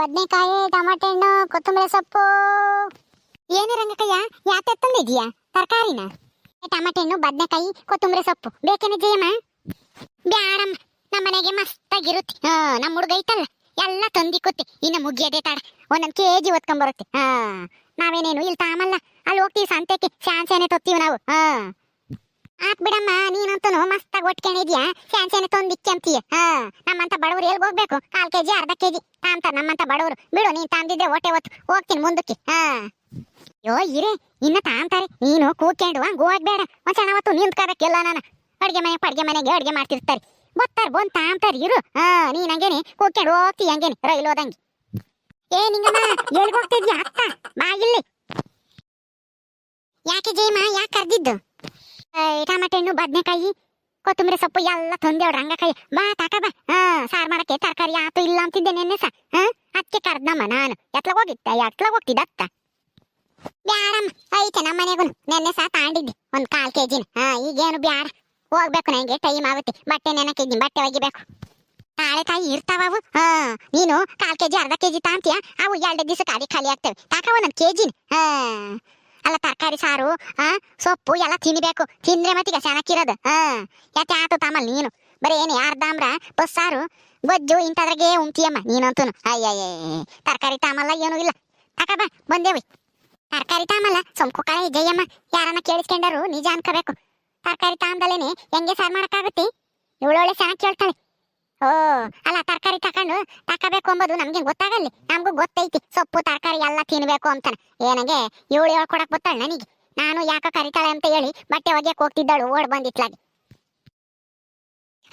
ಬದ್ನೆಕಾಯಿ, ಟಮಾಟೆ ಹಣ್ಣು, ಕೊತ್ತಂಬರಿ ಸೊಪ್ಪು. ಏನು ರಂಗಕಯ್ಯ ಯಾತೆ ತಂದಿದ್ಯಾ ತರಕಾರಿನ? ಟಮಾಟೆ ಹಣ್ಣು, ಬದನೆಕಾಯಿ, ಕೊತ್ತಂಬರಿ ಸೊಪ್ಪು. ಬೇಕೇನೆ ಜಯಮ್ಮ? ಬ್ಯಾಡಮ್ಮ, ನಮ್ಮ ಮನೆಗೆ ಮಸ್ತಾಗಿರುತ್ತೆ. ಹಾ, ನಮ್ಮ ಹುಡುಗ ಐತಲ್ಲ, ಎಲ್ಲ ತಂದಿಕ್ಕುತ್ತೆ ಇನ್ನು ಮುಗಿಯದೆ ತಾಡ ಒಂದೊಂದು ಕೆ ಜಿ ಒತ್ಕೊಂಬರುತ್ತೆ ಹಾ, ನಾವೇನೇನು, ಇಲ್ಲಿ ತಾಮಲ್ಲ. ಅಲ್ಲಿ ಹೋಗ್ತೀವಿ ಸಂತೆಕ್ಕೆ ಶಾನ್ಸೇನೆ ತೊತ್ತೀವಿ ನಾವು. ಹಾ. ಆತ್ ಬಿಡಮ್ಮ ನೀನಂತೂ ಮಸ್ತಾಗಿ ಒಟ್ಕೊಂಡಿದ್ಯಾ? ಸ್ಯಾನ್ಸೇನೆ ತಂದಿಕ್ಕಂತೀಯ ಹಾ, ನಮ್ಮಂತ ಬಡವರು ಎಲ್ಲಿ ಹೋಗ್ಬೇಕು? ಕಾಲ್ ಕೆಜಿ, ಅರ್ಧ ಕೆಜಿ. ತಾಂತ ನಮ್ಮಂತ ಬಡವರು. ಬಿಡು, ನೀನ್ ತಂದಿದ್ದೆ ಹೊಟ್ಟೆ ಹೊತ್ತು. ಹೋಗ್ತೀನಿ ಮುಂದಕ್ಕೆ. ಹಾ. ಯೋ, ಇರೇ, ಇನ್ನ ತಾಂತಾರೆ. ನೀನು ಕೂತ್ಕೊಂಡು ಹಂಗ ಹೋಗ್ಬೇಡ. ಒಂದ್ ಸಣ್ಣ ಹೊತ್ತು ನಿಂತ್ಕೋಬೇಕಿಲ್ಲ ನಾನು. ಅಡ್ಗೆ ಮನೆ, ಪಡ್ಗೆ ಮನೆಗೆ ಅಡ್ಗೆ ಮಾಡ್ತಿರ್ತಾರೆ. ಬತ್ತಾರ, ಬಂದ್ ತಾಂತಾರ, ಇರು. ಹಾ, ನೀನ್ ಹಂಗೇನೆ ಕೂತ್ಕೊಂಡು ಹೋಗ್ತಿ ಹಂಗೇನೆ, ರೈಲ್ ಹೋದಂಗೆ. ಏ, ನಿಂಗಮ್ಮ, ಎಲ್ಗ್ ಹೋಗ್ತಿದ್ಯಾ ಅತ್ತ ಇಲ್ಲಿ. ಯಾಕೆ ಜಯಮ್ಮ, ಯಾಕೆ ಕರ್ದಿದ್ದು? ಟಮಾಟೆ ಹಣ್ಣು, ಬದ್ನೆಕಾಯಿ, ಕೊತ್ತಂಬರಿ ಸೊಪ್ಪು, ಎಲ್ಲ ತಂದೇವ್ ರಂಗಕಾಯಿ. ಬಾ, ತಾಕ ಬಾ. ಹಾ, ಸಾರ್ ಮಾಡಕ್ಕೆ ತರಕಾರಿ ಆತು ಇಲ್ಲ ಅಂತಿದ್ದೆ ನೆನ್ನೆ ಸ. ಹಾ, ಅದಕ್ಕೆ ಕರ್ದಮ್ಮ ನಾನು. ಎತ್ಲಾಗ ಹೋಗಿದ್ದೆ, ಎತ್ಲಾಗ ಹೋಗ್ತಿದ್ದ ಅತ್ತ ಬ್ಯಾಡಮ್ಮ. ಐತೆ ನಮ್ಮ ಮನೆಗೂ. ನೆನ್ನೆ ಸಹ ತಾಂಡಿದ್ದೆ, ಒಂದ್ ಕಾಲ್ ಕೆಜಿನ ಹಾ, ಈಗೇನು ಬ್ಯಾರ ಹೋಗ್ಬೇಕು ನನಗೆ ಟೈಮ್ ಆಗುತ್ತೆ. ಬಟ್ಟೆ ನೆನಕಿದ್ದೀನಿ, ಬಟ್ಟೆ ಒಗಿಬೇಕು. ತಾಳೆ ತಾಯಿ ಇರ್ತಾವ ಹಾ, ನೀನು ಕಾಲ್ ಕೆಜಿ, ಅರ್ಧ ಕೆಜಿ ತಾಂತೀಯ? ಅವು ಎರಡು ದಿವಸ ಖಾಲಿ ಖಾಲಿ ಆಗ್ತವೆ. ತಾಕ ಒಂದೊಂದು ಕೆಜಿನ ಹಾ. ಅಲ್ಲ ತರಕಾರಿ, ಸಾರು, ಆ, ಸೊಪ್ಪು ಎಲ್ಲ ತಿನ್ಬೇಕು. ತಿಂದ್ರೆ ಮತ್ತೀಗ ಚೆನ್ನಾಗಿರೋದು ಹಾ ಯಾಕೆ ಆತು ತಾಮಲ್ ನೀನು? ಬರೀ ಏನು ಯಾರ್ದಾಮ್ರ ಬಸ್ ಸಾರು. ಗೊಜ್ಜು ಇಂಥದ್ರಾಗೆ ಉಂಟಿಯಮ್ಮ ನೀನಂತೂ ಅಯ್ಯಯ್ಯ ತರಕಾರಿ ತಾಮಲ್ಲ ಏನೂ ಇಲ್ಲ ತಕಬ ಬಂದೇವಿ ತರಕಾರಿ ತಾಮಲ್ಲ ಸೊಂಕು ಕಾಯಿ ಜಯಮ್ಮ ಯಾರನ್ನ ಕೇಳಿಸ್ಕೊಂಡರು ನಿಜ ಅನ್ಕೋಬೇಕು ತರಕಾರಿ ತಾಂದಲೇನೆ ಹೆಂಗೆ ಸಾರು ಮಾಡೋಕ್ಕಾಗುತ್ತೆ ಇವಳೊಳ್ಳೆ ಚೆನ್ನಾಗಿ ಕೇಳ್ತಾಳೆ ಓ ಅಲ್ಲ, ತರಕಾರಿ ತಕೊಂಡು ತಕಬೇಕು ಅಂಬೋದು. ನಮ್ಗೆ ಗೊತ್ತಾಗಲ್ಲಿ. ನಮಗೂ ಗೊತ್ತೈತಿ. ಸೊಪ್ಪು, ತರಕಾರಿ ಎಲ್ಲ ತಿನ್ಬೇಕು ಅಂತಾನೆ. ಏನಂಗೆ? ಇವಳು ಹೇಳ್ಕೊಡಕ್ ಗೊತ್ತಾಳ ನನಗೆ. ನಾನು ಯಾಕ ಕರಿತಾಳೆ ಅಂತ ಹೇಳಿ ಬಟ್ಟೆ ಒಗ್ಯಕ್ ಹೋಗ್ತಿದ್ದಾಳು. ಓಡ್ ಬಂದಿತ್ಲಾಗಿ.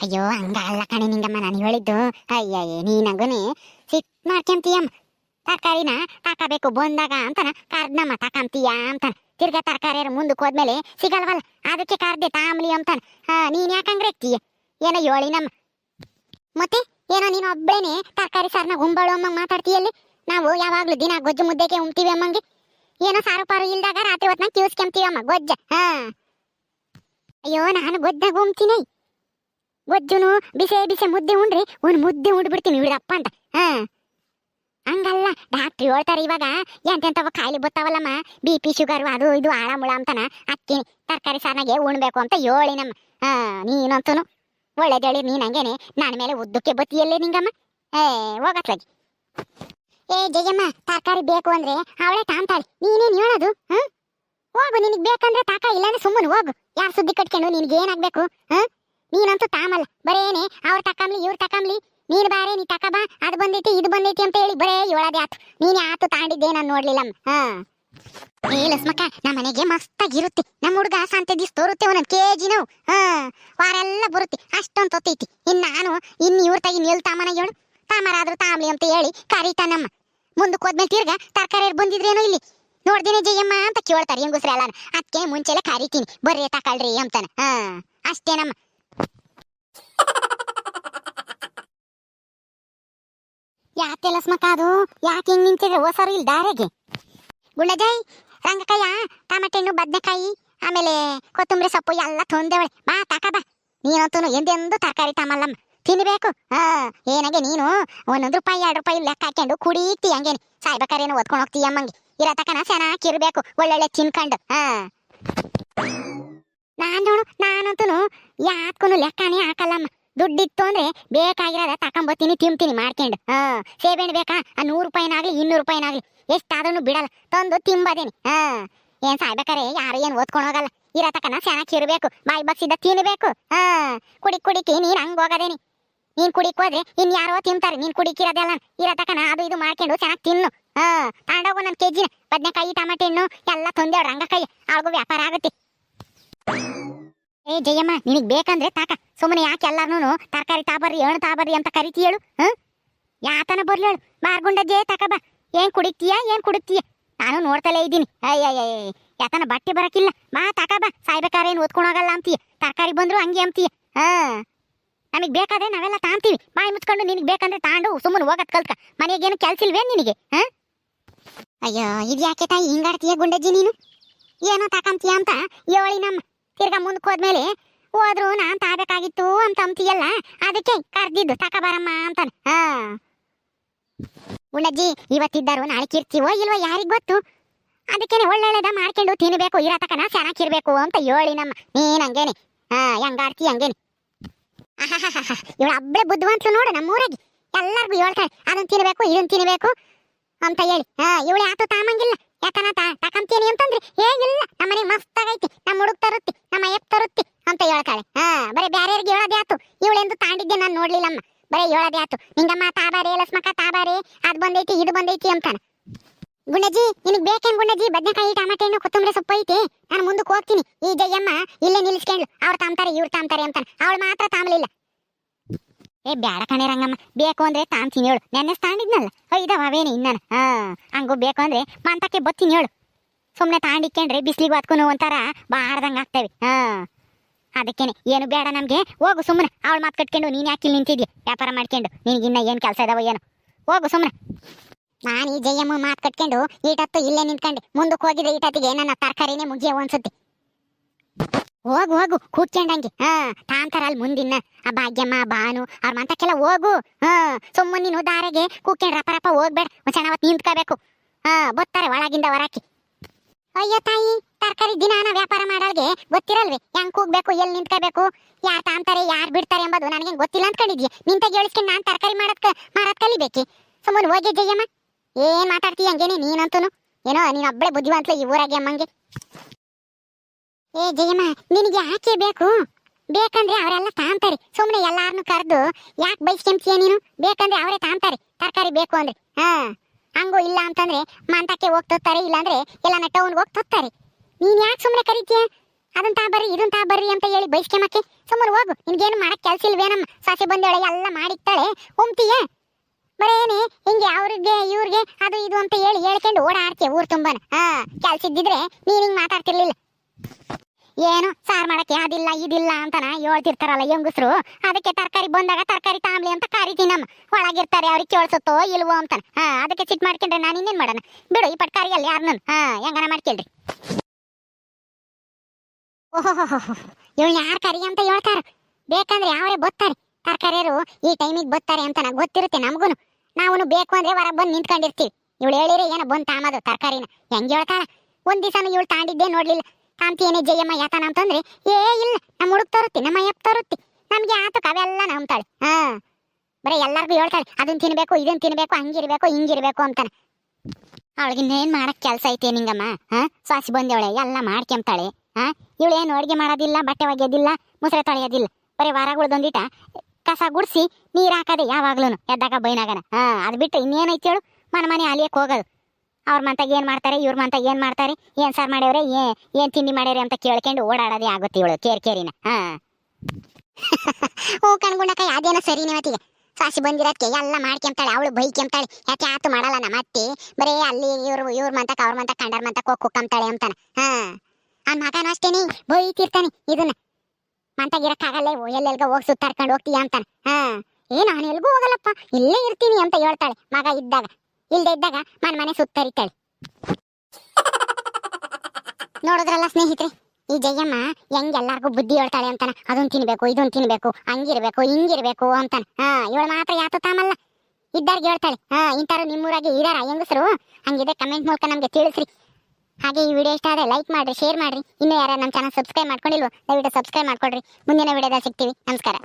ಅಯ್ಯೋ ಹಂಗ ಅಲ್ಲ ಕಣೆ ನಿಂಗಮ್ಮ. ನಾನು ಹೇಳಿದ್ದು, ಅಯ್ಯಯ್ಯ, ನೀನಂಗನೇ ಸಿಟ್ ಮಾಡ್ಕೊಂತೀಯಮ್ಮ. ತರಕಾರಿನ ತಾಕಬೇಕು ಬಂದಾಗ ಅಂತನ. ಕರ್ದಮ್ಮ, ತಕಂತೀಯ ಅಂತಾನ. ತಿರ್ಗಾ ತರಕಾರಿ ಮುಂದಕ್ಕೆ ಹೋದ್ಮೇಲೆ ಸಿಗಲ್ವಲ್ಲ? ಅದಕ್ಕೆ ಕಾರ್ದೆ ತಾಮ್ಲಿ ಅಂತಾನ. ಹಾ, ನೀನ್ ಯಾಕಂಗ್ರೆ ಎತ್ತೀಯ? ಏನೋ ಹೇಳಿನಮ್ಮ ಮತ್ತೆ ಏನೋ ನೀನು ಒಬ್ಬಳೇನೆ ತರಕಾರಿ ಸಾರ್ನ ಗುಂಬಾಳು ಅಮ್ಮ ಮಾತಾಡ್ತೀಯಲ್ಲಿ? ನಾವು ಯಾವಾಗ್ಲೂ ದಿನ ಗೊಜ್ಜು ಮುದ್ದೆಗೆ ಉಮ್ತೀವಿ ಅಮ್ಮಂಗೆ. ಏನೋ ಸಾರು ಪಾರು ಇಲ್ದಾಗ ರಾತ್ರಿ ಹೊತ್ನಾಗ ಅಮ್ಮ, ಗೊಜ್ಜ, ಹಾ. ಅಯ್ಯೋ, ನಾನು ಗೊಜ್ಜಾಗ ಉಮ್ತೀನಿ. ಗೊಜ್ಜುನು ಬಿಸೆ ಬಿಸೆ ಮುದ್ದೆ ಉಂಡ್ರಿ, ಒಂದು ಮುದ್ದೆ ಉಂಡ್ಬಿಡ್ತೀನಿ ಬಿಡಪ್ಪ ಅಂತ, ಹಾ. ಹಂಗಲ್ಲ ಡಾಕ್ಟ್ರ್ ಹೇಳ್ತಾರೆ ಇವಾಗ, ಎಂತೆಂತವ ಕಾಯಿಲೆ ಬತ್ತಾವಲ್ಲಮ್ಮ, ಬಿ ಪಿ ಶುಗರ್ ಅದು ಇದು ಆಳ ಮುಳ ಅಂತಾನ, ಅಕ್ಕಿ ತರಕಾರಿ ಸಾರ್ನಾಗೆ ಉಣ್ಬೇಕು ಅಂತ ಹೇಳಿ ನಮ್ಮ ಹಾ ನೀನಂತೂ ಒಳ್ಳೇದೇಳಿ ನೀನ್ ಹಂಗೇನೆ. ನನ್ನ ಮೇಲೆ ಉದ್ದಕ್ಕೆ ಬತ್ತಿಯಲ್ಲೇ ನಿಂಗಮ್ಮ. ಏ, ಹೋಗತ್ಲಾಗಿ. ಏ, ಜಯಮ್ಮ, ತರಕಾರಿ ಬೇಕು ಅಂದ್ರೆ ಅವಳೆ ತಾಂತಾಳೆ. ನೀನೇನ್ ಹೇಳೋದು ಹೋಗು, ನಿನಗೆ ಬೇಕಂದ್ರೆ ತಾಕ ಇಲ್ಲಾಂದ್ರೆ ಸುಮ್ಮನೆ ಹೋಗು. ಯಾರು ಸುದ್ದಿ ಕಟ್ಕೊಂಡು ನಿನಗೆ ಏನಾಗ್ಬೇಕು ನೀನಂತೂ ತಾಮಲ್ಲ. ಬರೇನೆ, ಅವ್ರ ತಕಂಬ್ಲಿ ಇವ್ರ ತಕಂಬ್ಲಿ ನೀನು ಬಾರೆ, ನೀ ತಕ ಬಾ. ಅದು ಬಂದೈತಿ, ಇದು ಬಂದೈತಿ ಅಂತ ಹೇಳಿ ಬರೇ ಹೇಳೋದೇ ಆತು. ನೀನೇ ಆತು ತಾಂಡಿದ್ದೆ ನಾನು ನೋಡ್ಲಿಲ್ಲಮ್ಮ, ಹಾ? ಏ ಲಸ್ಮಕ್ಕ ನಮ್ಮ ಮನೆಗೆ ಮಸ್ತಾಗಿರುತ್ತೆ. ನಮ್ಮ ಹುಡುಗ ಸಂತೆ ದಿಸ್ ತೋರುತ್ತೆ ಒಂದೊಂದು ಕೆ ಜಿ ನಾವು. ಹಾ, ವಾರೆಲ್ಲ ಬರುತ್ತೆ. ಅಷ್ಟೊಂದು ತೊತ್ತೈತಿ. ಇನ್ನು ನಾನು ಇನ್ನು ಇವ್ರ ತಾಯಿ ಎಲ್ಲಿ ಹೇಳು. ತಾಮರಾದ್ರು ತಾಮ್ಲಿ ಅಂತ ಹೇಳಿ ಕರೀತಾನಮ್ಮ ಮುಂದಕ್ಕೆ ಹೋದ್ಮೇಲೆ ತಿರ್ಗ ತರಕಾರಿ ಬಂದಿದ್ರೇನೋ ಇಲ್ಲಿ? ನೋಡ್ದೇನೆ ಜಯಮ್ಮ ಅಂತ ಕೇಳ್ತಾರೆ ಹೆಂಗುಸ್ರೆ ಎಲ್ಲ ಅದಕ್ಕೆ ಮುಂಚೆಲೆ ಕರಿತೀನಿ. ಬರ್ರಿ ತಕಳ್ರಿ ಅಂತಾನೆ. ಹಾ ಅಷ್ಟೇನಮ್ಮ ಯಾಕೆ ಲಸ್ಮಕ್ಕ ಅದು? ಯಾಕೆ ಹಿಂಗ್ ನಿಂತಿದ್ರೆ ಓಸಾರು ಇಲ್ಲ ದಾರೆಗೆ ಗುಂಡಜಾಯ್ ರಂಗಕಾಯ ಟಮಾಟೆ ಹಣ್ಣು ಬದನೆಕಾಯಿ, ಆಮೇಲೆ ಕೊತ್ತಂಬರಿ ಸೊಪ್ಪು ಎಲ್ಲ ತೊಂದೇವಳೆ. ಬಾ, ತಾಕ ಬಾ. ನೀನಂತೂ ಎಂದೆಂದು ತರಕಾರಿ ತಮಲ್ಲಮ್ಮ ತಿನ್ನಬೇಕು ಹಾ, ಏನಾಗೆ ನೀನು? ಒಂದೊಂದು ರೂಪಾಯಿ, ಎರಡು ರೂಪಾಯಿ ಲೆಕ್ಕ ಹಾಕೊಂಡು ಕುಡೀತಿ ಹಂಗೇನೆ. ಸಾಯ್ಬೇಕಾರೇನು ಓದ್ಕೊಂಡು ಹೋಗ್ತೀಯ ಅಮ್ಮಂಗೆ. ಇರೋ ತಕನ ಒಳ್ಳೊಳ್ಳೆ ತಿನ್ಕೊಂಡು. ಹಾ. ನಾನು ನೋಡು ನಾನಂತೂ ಯಾತ್ಗೂ ಲೆಕ್ಕನೇ ಹಾಕಲ್ಲಮ್ಮ. ದುಡ್ಡಿತ್ತು ಅಂದ್ರೆ ಬೇಕಾಗಿರೋದ ತಕೊಂಬತ್ತೀನಿ, ತಿಂತೀನಿ, ಮಾಡ್ಕೊಂಡು. ಹಾ, ಸೇಬೆಹಣ್ಣು ಬೇಕಾ? ಆ, ನೂರು ರೂಪಾಯಿನಾಗ್ಲಿ, ಇನ್ನೂರು ರೂಪಾಯಿನಾಗ್ಲಿ. ಎಷ್ಟಾದ್ರೂ ಬಿಡಲ್ಲ. ತಂದು ತಿಂಬದೇನಿ. ಹಾ, ಏನ್ ಸಾಯ್ಬೇಕಾರೆ, ಯಾರು ಏನ್ ಓದ್ಕೊಂಡು ಹೋಗಲ್ಲ. ಇರೋ ಚೆನ್ನಾಗಿ ಇರಬೇಕು ಬಾಯಿ ಬಗ್ಸಿದ ತಿನ್ಬೇಕು. ಹಾ, ಕುಡಿ, ಕುಡಿಕಿ, ನೀನ್ ಹಂಗ ಹೋಗದೇನಿ. ನೀನ್ ಕುಡಿಕ್ ಹೋದ್ರೆ ಇನ್ ಯಾರೋ ತಿಂತಾರೆ. ನೀನ್ ಕುಡಿಕಿರೋದೆಲ್ಲ ಇರೋ ತಕನ ಅದು ಇದು ಮಾಡ್ಕೊಂಡು ಚೆನ್ನಾಗಿ ತಿನ್ನು. ಹಾ ನನ್ ಕೆಜಿನ. ಬದ್ನೆಕಾಯಿ, ಟಮಾಟೆ ಹಣ್ಣು, ಎಲ್ಲ ರಂಗ ಕೈ. ಅವ್ರಿಗೂ ವ್ಯಾಪಾರ ಆಗುತ್ತೆ. ಏ, ಜಯಮ್ಮ, ನಿನಗ್ ಬೇಕಂದ್ರೆ ತಾಕ. ಸುಮ್ಮನೆ ಯಾಕೆ ಎಲ್ಲಾರ್ನು ತರಕಾರಿ ತಾಬರ್ರಿ, ಹಣ್ಣು ತಾಬರ್ರಿ ಅಂತ ಕರಿತಿ ಹೇಳು ಹ್ಮ್ ಯಾತನ ಬರ್ಲಿ ಹೇಳು. ಮಾರ್ಗುಂಡಜ್ಜೆ ತಕ ಬಾ. ಏನ್ ಕುಡಿತೀಯ ಏನ್ ಕುಡಿತೀಯ ನಾನು ನೋಡ್ತಲೇ ಇದ್ದೀನಿ. ಅಯ್ಯಯ್ಯ ಯಾತನ ಬಟ್ಟೆ ಬರಕಿಲ್ಲ. ಮಾ, ತಕ ಬಾ. ಸಾಯ್ಬೇಕಾರೆ ಏನು ಓದ್ಕೊಂಡು ಅಂತೀಯ? ತರಕಾರಿ ಬಂದ್ರು ಹಂಗೆ ಅಂತೀಯ? ಹಾ. ನಮಗೆ ಬೇಕಾದ್ರೆ ನಾವೆಲ್ಲ ತಾಂತೀವಿ ಬಾಯಿ ಮುಚ್ಕೊಂಡು ನಿನಗೆ ಬೇಕಂದ್ರೆ ತಾಂಡು, ಸುಮ್ಮನೆ ಹೋಗತ್ ಕಲ್ತ್ಕ. ಮನೆಗೇನು ಕೆಲ್ಸ ಇಲ್ವೇ ನಿನಗೆ, ಹಾ? ಅಯ್ಯೋ ಇದು ಯಾಕೆ ತಾಯಿ ಹಿಂಗಾಡ್ತೀಯ ಗುಂಡಜ್ಜಿ ನೀನು? ಏನೋ ತಕಂತೀಯ ಅಂತ ಹೇಳಿ ನಮ್ಮ ತಿರ್ಗಾ ಮುಂದಕ್ಕೆ ಹೋದ್ಮೇಲೆ ಹೋದ್ರು ನಾನ್ ತಾಬೇಕಾಗಿತ್ತು ಅಂತ ಅಂತೀಯಲ್ಲ, ಅದಕ್ಕೆ ಕರ್ದಿದ್ದು, ತಕ ಬರಮ್ಮ ಅಂತಾನೆ. ಹಾ. ಉಣ್ಣಜ್ಜಿ ಇವತ್ತಿದ್ದರು, ನಾಳೆ ಕಿರ್ತೀವೋ ಇಲ್ವೋ ಯಾರಿಗ್ ಗೊತ್ತು? ಅದಕ್ಕೇನೆ ಒಳ್ಳೊಳ್ಳೆದ ಮಾಡ್ಕೊಂಡು ತಿನ್ಬೇಕು, ಇರೋ ತಕನ ಚೆನ್ನಾಗಿರ್ಬೇಕು ಅಂತ ಹೇಳಿ ನಮ್ಮ ನೀನ್ ಹಂಗೇನೆ. ಹಾ ಹೆಂಗಾಡ್ತಿ ಹಂಗೇನೆ. ಇವಳು ಹಬ್ಬಳೆ ಬುದ್ಧಿವಂತರು ನೋಡು ನಮ್ಮೂರಾಗಿ. ಎಲ್ಲರಿಗೂ ಹೇಳ್ತಾಳೆ ಅದನ್ನ ತಿನ್ಬೇಕು ಇದನ್ನ ತಿನ್ಬೇಕು ಅಂತ ಹೇಳಿ. ಹಾ, ಇವಳು ಯಾತು ತಾಮಂಗಿಲ್ಲ. ಯಾಕನ ತಕಂತೀನಿ ಅಂತಂದ್ರೆ ಹೇಗಿಲ್ಲ ಮಸ್ತ್ ಆಗೈತಿ ನಮ್ಮ ಹುಡುಗ ತರುತ್ತಿ ನಮ್ಮ ಅಯ್ಯಪ್ ತರುತ್ತಿ ಅಂತ ಹೇಳ್ತಾಳೆ ಹಾ ಬರೀ ಬ್ಯಾರೆಯವ್ರಿಗೆ ಹೇಳೋದೇ ಆತು ಇವಳೆಂದು ತಾಂಡಿದ್ದೆ ನಾನು ನೋಡ್ಲಿಲ್ಲಮ್ಮ ಬರೀ ಹೇಳೋದೇ ಆತು ನಿಂಗಮ್ಮ ತಾಬಾರೆ ಲಸ್ಮಕ್ಕ ತಾಬಾರೆ ಅದ್ ಬಂದೈತಿ ಇದು ಬಂದೈತಿ ಅಂತಾನ ಗುಂಡಜ್ಜಿ ನಿನಗ್ ಬೇಕೇನ್ ಗುಂಡಜ್ಜಿ ಬದನೆಕಾಯಿ ಟಮಾಟೆ ಹಣ್ಣು ಕೊತ್ತಂಬರಿ ಸೊಪ್ಪು ಐತಿ ನಾನು ಮುಂದಕ್ಕೆ ಹೋಗ್ತೀನಿ. ಈ ಜಯಮ್ಮ ಇಲ್ಲೇ ನಿಲ್ಲಿಸ್ಕೊಂಡ್ಲು. ಅವ್ರು ತಾಂತಾರೆ ಇವ್ರು ತಾಂತಾರೆ ಅಂತಾನೆ. ಅವಳು ಮಾತ್ರ ತಾಂಬಲಿಲ್ಲ. ಏ, ಬ್ಯಾಡ ಕಣೆ ರಂಗಮ್ಮ. ಬೇಕು ಅಂದ್ರೆ ತಾಂತೀನಿ ಹೇಳು. ನೆನ್ನೆ ತಾಂಡಿದ್ನಲ್ಲ? ಇದಾವ ಅವೇನು ಇನ್ನನ? ಹಂಗು ಬೇಕು ಅಂದ್ರೆ ಮಂತಕ್ಕೆ ಬತ್ತೀನಿ ಹೇಳು. ಸುಮ್ಮನೆ ತಾಂಡಿಕೊಂಡ್ರೆ ಬಿಸಿಲಿಗೆ ಹೊತ್ಕೊಂಡು ಒಂಥರ ಬಾರ್ದಂಗೆ ಆಗ್ತೇವೆ. ಹಾ. ಅದಕ್ಕೇನೆ, ಏನು ಬೇಡ ನಮಗೆ. ಹೋಗು ಸುಮ್ಮನೆ ಅವಳು ಮಾತು ಕಟ್ಕೊಂಡು ನೀನು ಯಾಕೆ ಇಲ್ಲಿ ನಿಂತಿದ್ಯಾ? ವ್ಯಾಪಾರ ಮಾಡ್ಕೊಂಡು. ನಿನಗಿನ್ನ ಏನು ಕೆಲಸ ಇದಾವ ಏನು. ಹೋಗು ಸುಮ್ಮನೆ ನಾನು ಈ ಜಯಮ್ಮ ಮಾತು ಕಟ್ಕೊಂಡು ಈಟತ್ತು ಇಲ್ಲೇ ನಿಂತ್ಕೊಂಡು. ಮುಂದಕ್ಕೆ ಹೋಗಿದ್ರೆ ಈಟತ್ತಿಗೆ ನನ್ನ ತರಕಾರಿನೇ ಮುಗಿಯ ಅನ್ಸುತ್ತೆ. ಹೋಗು ಹೋಗು, ಕೂತ್ಕೊಂಡಂಗೆ. ಹಾ, ತಾಂತಾರ ಅಲ್ಲಿ ಮುಂದಿನ ಆ ಭಾಗ್ಯಮ್ಮ ಬಾನು ಅವ್ರ ಮಂತಕ್ಕೆಲ್ಲ ಹೋಗು. ಹಾ, ಸುಮ್ಮನೆ ನೀನು ದಾರೆಗೆ ಕೂತ್ಕೊಂಡು ರಪ ರಪ ಹೋಗ್ಬೇಡ. ಒಂದ್ ಹೊತ್ತು ನಿಂತ್ಕೋಬೇಕು. ಹಾ ಬತ್ತಾರೆ ಒಳಗಿಂದ ಹೊರಕ್ಕೆ ಅಯ್ಯೋ ತಾಯಿ, ತರಕಾರಿ ದಿನಾನ ವ್ಯಾಪಾರ ಮಾಡಲ್ಗೆ ಗೊತ್ತಿರಲ್ವೇ? ಹೆಂಗ್ ಕೂಗ್ಬೇಕು, ಎಲ್ಲಿ ನಿಂತ್ಕೋಬೇಕು? ಯಾರು ತಾಂತಾರೆ, ಯಾರ್ ಬಿಡ್ತಾರೆ ಎಂಬುದು ನನಗೆ ಗೊತ್ತಿಲ್ಲ ಅಂತ ಅಂದ್ಕೊಂಡಿದ್ಯಾ? ನಿಂತ ಹೇಳಿಸ್ಕೊಂಡು ನಾನು ತರಕಾರಿ ಮಾಡೋದ್ ಮಾಡೋದ್ ಕಲಿಬೇಕೆ ಸುಮ್ಮನೆ ಹೋಗಿ ಜಯಮ್ಮ ಏನ್ ಮಾತಾಡ್ತೀಯ ಹಂಗೇನೆ? ನೀನಂತೂ ಏನೋ, ನೀನು ಒಬ್ಬಳೆ ಬುದ್ಧಿವಂತ ಈ ಊರಾಗೆ ಅಮ್ಮಂಗೆ. ಏ, ಜಯಮ್ಮ, ನಿನಗೆ ಯಾಕೆ ಬೇಕು? ಬೇಕಂದ್ರೆ ಅವರೆಲ್ಲ ತಾಂತಾರೆ. ಸುಮ್ಮನೆ ಎಲ್ಲಾರನ್ನು ಕರೆದು ಯಾಕೆ ಬೈಸ್ಕೆಂಬ್ತೀಯ ನೀನು? ಬೇಕಂದ್ರೆ ಅವರೇ ತಾಂತಾರೆ. ತರಕಾರಿ ಬೇಕು ಅಂದ್ರೆ. ಹಾ, ಹಂಗೂ ಇಲ್ಲ ಅಂತಂದ್ರೆ ಮಂತಕ್ಕೆ ಹೋಗ್ತಾರೆ ಇಲ್ಲಾಂದ್ರೆ ಎಲ್ಲ ಟೌನ್ಗೆ ಹೋಗ್ ತತ್ತಾರೆ. ನೀನ್ ಯಾಕೆ ಸುಮ್ಮನೆ ಕರಿತೀಯ? ಅದನ್ನ ತಾ ಬರ್ರಿ ಇದನ್ನ ತಾ ಬರ್ರಿ ಅಂತ ಹೇಳಿ ಬೈಸ್ಕೆಮಕ್ಕೆ ಸುಮ್ಮನೆ ಹೋಗು, ನಿನ್ಗೇನು ಮಾಡಕ್ ಕೆಲ್ಸ ಇಲ್ವೇನಮ್ಮ? ಸಾಸಿ ಬಂದೇಳೆ ಎಲ್ಲ ಮಾಡಿಕ್ತಾಳೆ. ಉಮ್ತೀಯ? ಬರೇನೆ ಹಿಂಗೆ ಅದು ಇದು ಅಂತ ಹೇಳಿ ಹೇಳ್ಕೊಂಡು ಓಡಾಡ್ತೀಯ ಊರ್ ತುಂಬಾನ. ಹಾ, ಕೆಲ್ಸ ಇದ್ದಿದ್ರೆ ನೀನ್ ಹಿಂಗ್ ಮಾತಾಡ್ತಿರ್ಲಿಲ್ಲ. ಏನು, ಸಾರ್ ಮಾಡಕ್ಕೆ ಅದಿಲ್ಲ, ಇದಿಲ್ಲ ಅಂತನ ಹೇಳ್ತಿರ್ತಾರಲ್ಲ ಹೆಂಗಸ್ರು. ಅದಕ್ಕೆ ತರಕಾರಿ ಬಂದಾಗ ತರಕಾರಿ ತಾಂಬ್ಲಿ ಅಂತ ಕರಿತೀನಮ್ಮ ಒಳಗಿರ್ತಾರೆ, ಅವ್ರಿಗೆ ಕೇಳಿಸುತ್ತೋ ಇಲ್ವೋ ಅಂತಾನ ಹಾ, ಅದಕ್ಕೆ ಸಿಟ್ ಮಾಡ್ಕೊಂಡ್ರೆ ನಾನು ಇನ್ನೇನ್ ಮಾಡೋಣ? ಬಿಡು, ಈ ಪಟ್ಕಾರಿಯಲ್ಲಿ ಯಾರನ್ನ ಹಾ ಹೆಂಗನ ಮಾಡ್ಕೇಳ್ರಿ. ಓಹೋ ಇವಳು ಯಾರು ಕರಿ ಅಂತ ಹೇಳ್ತಾರ? ಬೇಕಂದ್ರೆ ಯಾವರೇ ಬತ್ತಾರೆ ತರಕಾರಿಯರು ಈ ಟೈಮಿಗೆ ಬತ್ತಾರೆ ಅಂತ ಗೊತ್ತಿರುತ್ತೆ ನಮಗೂ ನಾವು ಬೇಕು ಅಂದ್ರೆ ಹೊರ ಬಂದು ನಿಂತ್ಕೊಂಡಿರ್ತೀವಿ. ಇವಳು ಹೇಳಿರಿ ಏನ ಬಂದು ತಾಮದು ತರಕಾರಿನ. ಹೆಂಗ ಹೇಳ್ತಾಳ? ಒಂದ್ ದಿವಸ ಇವಳು ತಾಂಡಿದ್ದೆ ನೋಡ್ಲಿಲ್ಲ. ಏನೇ ಜಯಮ್ಮ ಯಾತನ ಅಂತಂದ್ರೆ, ಏ ಇಲ್ಲ, ನಮ್ಮ ಹುಡುಗ ತರುತ್ತಿ, ನಮ್ಮ ಅಯ್ಯಪ್ಪ ತರುತ್ತಿ. ನಮ್ಗೆ ಆತು ಅವೆಲ್ಲ ನಂಬ್ತಾಳೆ. ಹ. ಬರೀ ಎಲ್ಲಾರ್ಗು ಹೇಳ್ತಾಳೆ ಅದನ್ನ ತಿನ್ಬೇಕು ಇದನ್ನ ತಿನ್ಬೇಕು, ಹಂಗಿರ್ಬೇಕು, ಹಿಂಗಿರ್ಬೇಕು ಅಂತಾನೆ. ಅವಳಿಗೆ ಇನ್ನೇನ್ ಮಾಡಕ್ ಕೆಲ್ಸ ಐತೆ ನಿಂಗಮ್ಮ? ಹಾ? ಸಾಸಿ ಬಂದವಳೆ, ಎಲ್ಲ ಮಾಡ್ಕೊಂತಾಳೆ ಹಾ? ಇವಳು ಏನು ಅಡುಗೆ ಮಾಡೋದಿಲ್ಲ, ಬಟ್ಟೆ ಒಗೆಯೋದಿಲ್ಲ, ಮುಸರೆ ತೊಳೆಯೋದಿಲ್ಲ. ಬರೀ ವಾರಗಳ್ದೊಂದಿಟ ಕಸ ಗುಡಿಸಿ ನೀರ್ ಹಾಕದೆ ಯಾವಾಗ್ಲೂ ಎದ್ದಾಗ ಬೈನಾಗನ. ಹಾ, ಅದು ಬಿಟ್ಟು ಇನ್ನೇನೈತಿ ಹೇಳು? ಮನೆ ಮನೆ ಅಲಿಯಕ್ಕೆ ಹೋಗೋದು ಅವ್ರ ಮಂತಾಗ ಏನ್ ಮಾಡ್ತಾರೆ, ಇವ್ರ ಮಂತಾಗ ಏನ್ ಮಾಡ್ತಾರೆ, ಏನ್ ಸಾರ್ ಮಾಡ್ಯವ್ರೆ, ಏ, ಏನ್ ತಿಂಡಿ ಮಾಡ್ಯಾರೆ ಅಂತ ಕೇಳ್ಕೊಂಡು ಓಡಾಡೋದೇ ಆಗುತ್ತೆ ಇವಳು, ಕೇರ್ ಕೇರಿನ. ಹಾ. ಹ್ಞೂ ಕಣ್ಗುಂಡಕ್ಕ ಅದೇನೋ ಸರಿ ನೀವತ್ತಿಗೆ. ಸಾಸಿ ಬಂದಿರೋದಕ್ಕೆ ಎಲ್ಲ ಮಾಡ್ಕೊಂತಾಳೆ ಅವಳು ಬೈಕೆಂತಾಳೆ ಯಾಕೆ ಆತು ಮಾಡಲ್ಲ ನಮ್ಮ ಅತ್ತಿ? ಬರೀ ಅಲ್ಲಿ ಇವ್ರು, ಇವ್ರ ಮಂತಕ್ ಅವ್ರ ಮಂತ ಕಂಡರ್ ಮಂತಕ್ ಹೋಗಿ ಕುಕ್ಕಂತಾಳೆ ಅಂತಾನ. ಹಾ. ಆ ಮಗನೂ ಅಷ್ಟೇನಿ, ಬೈತಿರ್ತಾನೆ ಇದನ್ನ. ಮಂತಾಗಿರಕ್ಕಾಗಲ್ಲ ಎಲ್ಲೆಲ್ಗ ಹೋಗಿ ಸುತ್ತಾಡ್ಕೊಂಡು ಹೋಗ್ತೀಯ ಅಂತಾನ. ಹಾ. ಏ ನಾನು ಎಲ್ಗೂ ಹೋಗಲ್ಲಪ್ಪ. ಇಲ್ಲೇ ಇರ್ತೀನಿ ಅಂತ ಹೇಳ್ತಾಳೆ. ಮಗ ಇದ್ದಾಗ. ಇಲ್ದೇ ಇದ್ದಾಗ ಮನ ಮನೆ ಸುತ್ತರಿತಾಳೆ. ನೋಡಿದ್ರಲ್ಲ ಸ್ನೇಹಿತರೆ, ಈ ಜಯಮ್ಮ ಹೆಂಗ್ ಎಲ್ಲಾರ್ಗೂ ಬುದ್ಧಿ ಹೇಳ್ತಾಳೆ ಅಂತಾನ. ಅದನ್ನ ತಿನ್ಬೇಕು ಇದನ್ನ ತಿನ್ಬೇಕು, ಹಂಗಿರ್ಬೇಕು, ಹಿಂಗಿರ್ಬೇಕು ಅಂತಾನ. ಹಾ, ಇವಳು ಮಾತ್ರ ಯಾತು ತಾಮಲ್ಲ. ಇದ್ದಾರ್ಗೆ ಹೇಳ್ತಾಳೆ. ಹಾ ಇಂತಾರು ನಿಮ್ಮೂರಾಗೆ ಇದಾರ ಹೆಂಗಸರು? ಹಂಗಿದೆ ಕಮೆಂಟ್ ಮೂಲಕ ನಮ್ಗೆ ತಿಳಿಸ್ರಿ. ಹಾಗೆ ಈ ವಿಡಿಯೋ ಇಷ್ಟ ಆದರೆ ಲೈಕ್ ಮಾಡಿರಿ ಶೇರ್ ಮಾಡಿರಿ. ಇನ್ನೂ ಯಾರು ನಮ್ಮ ಚಾನಲ್ ಸಬ್ಸ್ಕ್ರೈಬ್ ಮಾಡ್ಕೊಂಡಿಲ್ವೋ, ದಯವಿಟ್ಟು ಸಬ್ಸ್ಕ್ರೈಬ್ ಮಾಡ್ಕೊಡ್ರಿ. ಮುಂದಿನ ವಿಡಿಯೋದಲ್ಲಿ ಸಿಗ್ತೀವಿ. ನಮಸ್ಕಾರ.